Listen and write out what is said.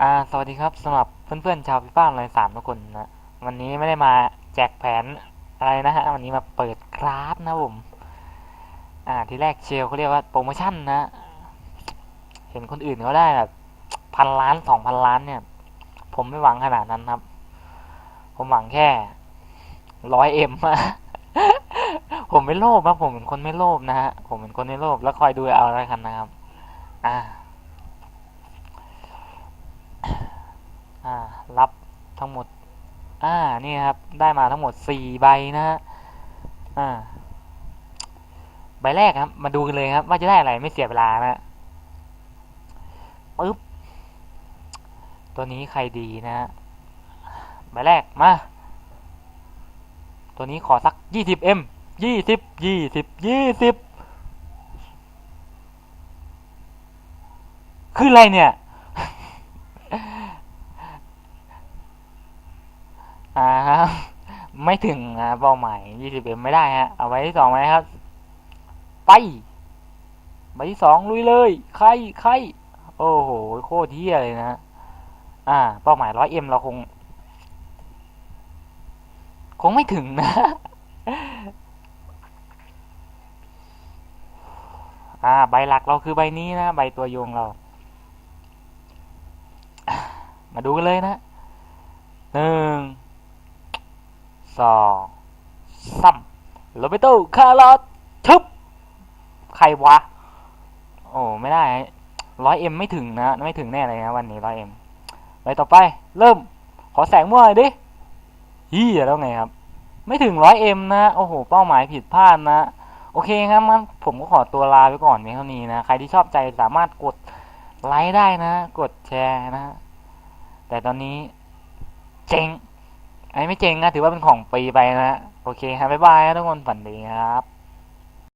อ่าสวัสดีครับสำหรับเพื่อนๆชาวพิฟ้าเลยสามทุกคนนะวันนี้ไม่ได้มาแจกแผนอะไรนะฮะวันนี้มาเปิดคราฟนะผมอ่าที่แรกเชลเขาเรียกว่าโปรโมชั่นนะ เห็นคนอื่นเขาได้แบบพันล้านสองพันล้านเนี่ย ผมไม่หวังขนาดนั้นครับ ผมหวังแค่ร้อยเอ็มผมไม่โลภครับผมเป็นคนไม่โลภนะฮะผมเป็นคนไม่โลภแล้วคอยดูเอาแล้วกันนะครับ อ่า อ่า รับทั้งหมด อ่า นี่ครับ ได้มาทั้งหมดสี่ใบนะฮะ อ่า ใบแรกครับ มาดูกันเลยครับ ว่าจะได้อะไรไม่เสียเวลานะปึ๊บ ตัวนี้ใครดีนะฮะ ใบแรก มา ตัวนี้ขอสักยี่สิบเอ็มยี่สิบยี่สิบยี่สิบคืออะไรเนี่ย อ่าครับ ไม่ถึงอ่าเป้าหมาย20เอ็มไม่ได้ฮะ เอาไว้ที่สองไหมครับ ไปใบที่สองลุยเลยใครใครโอ้โห โคตรเที่ยเลยนะ อ่า เป้าหมายร้อยเอ็มเราคง คงไม่ถึงนะ อ่า ใบหลักเราคือใบนี้นะ ใบตัวโยงเรา มาดูกันเลยนะหนึ่ง สองสามโรเบโตคาร์ลอสทึบ ใครวะ โอ้ ไม่ได้ร้อยเอ็มไม่ถึงนะ ไม่ถึงแน่เลยนะวันนี้ร้อยเอ็มไปต่อไป เริ่ม ขอแสงมั่วดิฮียแล้วไงครับ ไม่ถึงร้อยเอ็มนะ โอ้โห เป้าหมายผิดพลาดนะ โอเคครับมันผมก็ขอตัวลาไปก่อนเพียงเท่านี้นะ ใครที่ชอบใจสามารถกดไลค์ได้นะ กดแชร์นะ แต่ตอนนี้ เจ๊ง อันนี้ไม่เจ๋งนะถือว่าเป็นของฟรีไปนะโอเคครับบ๊ายบายนะทุกคนฝันดีครับ